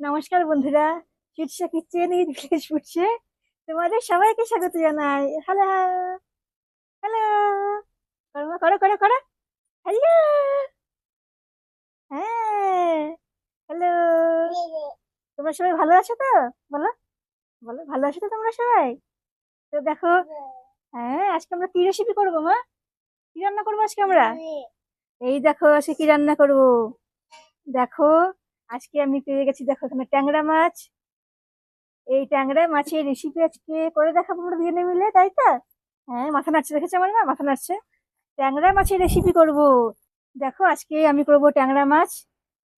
নমস্কার বন্ধুরা চিটসা kitchen village ফুটছে তোমাদের সবাইকে স্বাগত জানাই। হ্যালো হ্যালো করো করো করো করো। হ্যালো হ্যাঁ হ্যালো তোমরা সবাই ভালো আছো তো? বলো বলো ভালো আছো তো তোমরা সবাই? তো দেখো হ্যাঁ আজকে আমরা কি রেসিপি করব মা? কি রান্না করব আজকে আমরা? এই দেখো আজকে কি রান্না করব? দেখো আজকে আমি পেয়ে গেছি, দেখো এখানে ট্যাংরা মাছ। এই ট্যাংরা মাছের রেসিপি আজকে করে দেখাবো দুজনে মিলে, তাই তো? হ্যাঁ মাথা নাড়ছে দেখেছে আমার মা? মাথা নাড়ছে। ট্যাংরা মাছের রেসিপি করব। দেখো, আজকে আমি করব ট্যাংরা মাছ।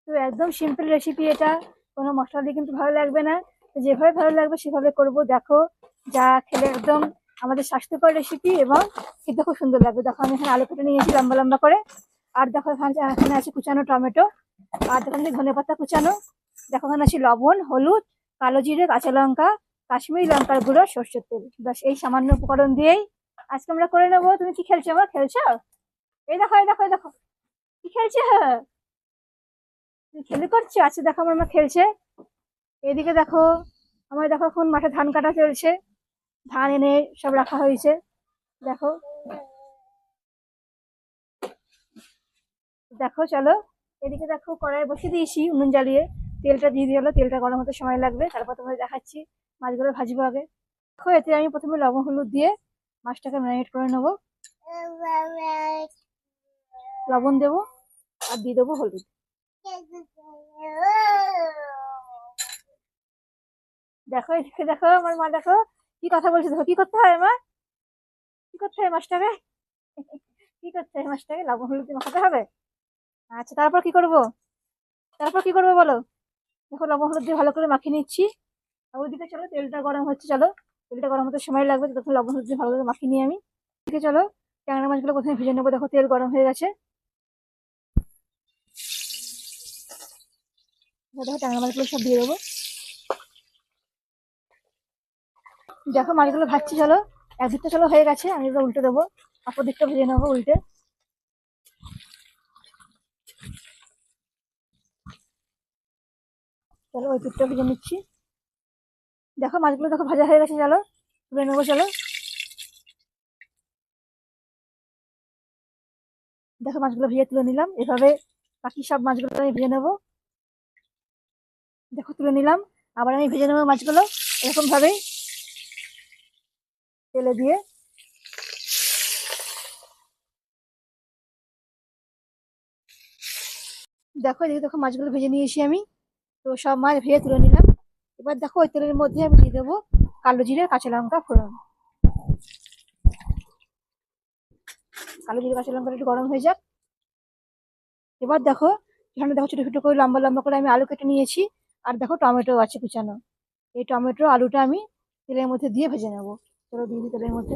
তো একদম সিম্পল রেসিপি এটা। কোনো মশলা দিয়ে কিন্তু ভালো লাগবে না। যেভাবে ভালো লাগবে সেভাবে করব। দেখো, যা খেলে একদম আমাদের স্বাস্থ্যকর রেসিপি এবং খেতে খুব সুন্দর লাগবে। দেখো, আমি এখানে আলু কেটে নিয়েছি লম্বা লম্বা করে। আর দেখো এখানে এখানে আছে কুচানো টমেটো। আর দেখো ধনে পাতা কুচানো। দেখো এখানে আছে লবণ, হলুদ, কালো জিরে, কাঁচা লঙ্কা, কাশ্মীরি লঙ্কার গুঁড়ো, সর্ষের তেল। ব্যাস, এই সামান্য উপকরণ দিয়েই আজকে আমরা করে নেব। তুমি কি খেলছো আমার খেলছো? এই দেখো এই দেখো দেখো। কি খেলছো? তুমি খেলে করছ? আচ্ছা দেখো আমার মা খেলছে। এদিকে দেখো, আমার দেখো এখন মাঠে ধান কাটা চলছে। ধান এনে সব রাখা হয়েছে। দেখো। দেখো, চলো। এদিকে দেখো কড়াই বসিয়ে দিয়েছি উনুন জ্বালিয়ে। তেলটা দিয়ে দিয়ে হলো তেলটা গরম হতে সময় লাগবে। তারপর তোমাদের দেখাচ্ছি মাছগুলো ভাজবো আগে। দেখো, এতে আমি প্রথমে লবণ, হলুদ দিয়ে মাছটাকে ম্যারিনেট করে নেব। লবণ দেবো আর দিয়ে দেবো হলুদ। দেখো, এদিকে দেখো আমার মা, দেখো কি কথা বলছে। দেখো, কি করতে হয় মা? কি করতে হয় মাছটাকে? কি করতে হয় মাছটাকে? লবণ, হলুদ দিয়ে মাখাতে হবে? আচ্ছা তারপর কি করব? তারপর কি করব বলো? দেখো, লবণ হলুদ দিয়ে ভালো করে মাখিয়ে নিচ্ছি। আর ওইদিকে চলো, তেলটা গরম হচ্ছে, চলো। তেলটা গরম হতে সময় লাগবে তখন লবণ হলুদ দিয়ে ভালো করে মাখিয়ে নিই আমি। এদিকে চলো, ট্যাংরা মাছগুলো প্রথমে ভেজে নেব। দেখো, তেল গরম হয়ে গেছে। দেখো, ট্যাংরা মাছগুলো সব দিয়ে দেবো। দেখো, মাছগুলো ভাজছি, চলো। একদিকটা, চলো, হয়ে গেছে, আমি এবার উল্টে দেবো। অপর দিকটা ভেজে নেব উল্টে। চলো, ওই পিঠটা ভেজে নিচ্ছি। দেখো, মাছগুলো দেখো ভাজা হয়ে গেছে, চলো। তুলে নেব, চলো। দেখো, মাছগুলো ভেজে তুলে নিলাম। এভাবে বাকি সব মাছগুলো আমি ভেজে নেব। দেখো, তুলে নিলাম। আবার আমি ভেজে নেব মাছগুলো এরকম ভাবেই তেলে দিয়ে। দেখো, এদিকে দেখো মাছগুলো ভেজে নিয়েছি আমি। তো সব মাছ ভেজে তুলে নিলাম। এবার দেখো ওই তেলের মধ্যে আমি দিয়ে দেবো কালো জিরে, কাঁচা লঙ্কা, ফোড়ন। কালো জিরে, কাঁচা লঙ্কাটা একটু গরম হয়ে যাক। এবার দেখো, এখানে দেখো ছোটো ছোটো করে লম্বা লম্বা করে আমি আলু কেটে নিয়েছি। আর দেখো টমেটো আছে কুচানো। এই টমেটো আলুটা আমি তেলের মধ্যে দিয়ে ভেজে নেব। চলো দিয়ে দিই তেলের মধ্যে।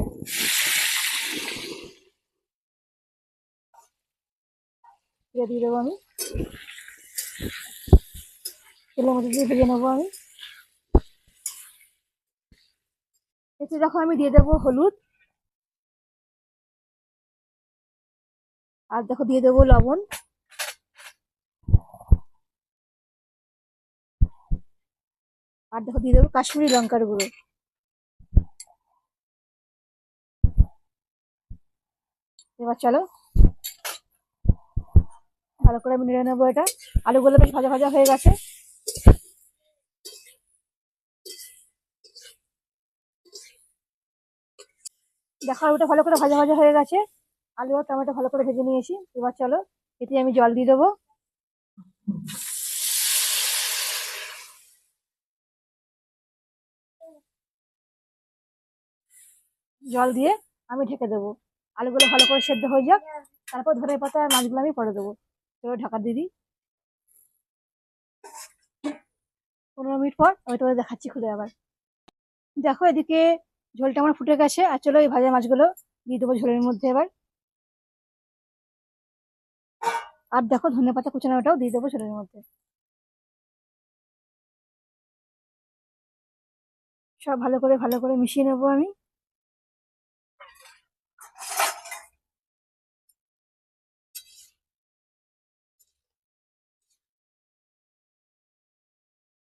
দিয়ে দেবো আমি। তেলের মধ্যে দিয়ে ভেজে নেব আমি। এতে দেখো আমি দিয়ে দেবো হলুদ। আর দেখো দিয়ে দেবো লবণ। আর দেখো দিয়ে দেবো কাশ্মীরি লঙ্কার গুঁড়ো। এবার চলো। ভালো করে আমি নেড়ে নেব এটা। আলুগুলো বেশ ভাজা ভাজা হয়ে গেছে। দেখো, আলুটা ভালো করে ভাজা ভাজা হয়ে গেছে। আলু আর টমেটো ভালো করে ভেজে নিয়েছি। এবার চলো, এতে আমি জল দিয়ে দেবো। জল দিয়ে আমি ঢেকে দেবো। আলুগুলো ভালো করে সেদ্ধ হয়ে যাক। তারপর ধরে পাতা মাছগুলো আমি পরে দেবো। এবার ঢাকা দিদি পনেরো মিনিট পর আমি তোমাদের দেখাচ্ছি খুলে আবার। দেখো, এদিকে ঝোলটা আমার ফুটে গেছে, আর চলো এই ভাজা মাছগুলো দিয়ে দেবো ঝোলের মধ্যে এবার। আর দেখো ধনে পাতা কুচানোটাও দিয়ে দেবো ঝোলের মধ্যে। সব ভালো করে ভালো করে মিশিয়ে নেব আমি।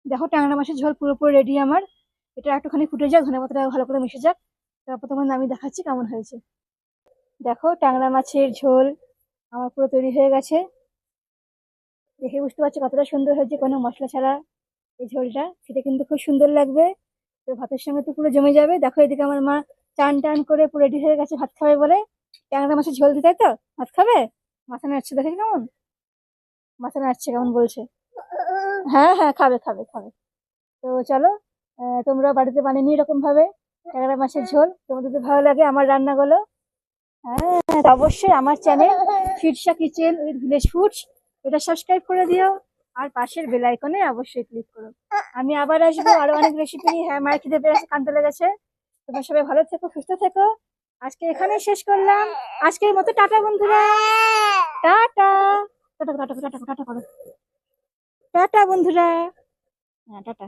দেখো ট্যাংরা মাছের ঝোল পুরোপুরি রেডি আমার। এটা একটুখানি ফুটে যাক ধনে পাতাটা ভালো করে মিশে যাক। তারপর তোমার আমি দেখাচ্ছি কেমন হয়েছে। দেখো, ট্যাংরা মাছের ঝোল আমার পুরো তৈরি হয়ে গেছে। দেখে বুঝতে পারছ কতটা সুন্দর হয়েছে কোনো মশলা ছাড়া এই ঝোলটা। খেতে কিন্তু খুব সুন্দর লাগবে। তো ভাতের সঙ্গে তো পুরো জমে যাবে। দেখো, এদিকে আমার মা চান টান করে পুরো রেডি হয়ে গেছে, ভাত খাবে বলে। ট্যাংরা মাছের ঝোল দিতে তো? ভাত খাবে? মাথা নাড়ছে দেখে কেমন? মাথা নাড়ছে, কেমন বলছে? হ্যাঁ হ্যাঁ খাবে খাবে খাবে। তো চলো তোমরা বাড়িতে বানিয়ে নিই এরকম ভাবে ট্যাংরা মাছের ঝোল, তোমাদের যদি ভালো লাগে আমার রান্নাগুলো। হ্যাঁ অবশ্যই আমার channel Firsa kitchen with village foods এটা সাবস্ক্রাইব করে দিও। আর পাশের বেল আইকনে অবশ্যই ক্লিক করো। আমি আবার আসব আরও অনেক রেসিপি নিয়ে। হ্যাঁ মায়ের খিদে পেয়ে আছে কানতে লেগেছে তোমরা সবাই ভালো থেকো, সুস্থ থেকো। আজকে এখানেই শেষ করলাম। আজকের মতো টাটা, বন্ধুরা। Tata. Tata tata tata tata করো টাটা, বন্ধুরা। হ্যাঁ টাটা।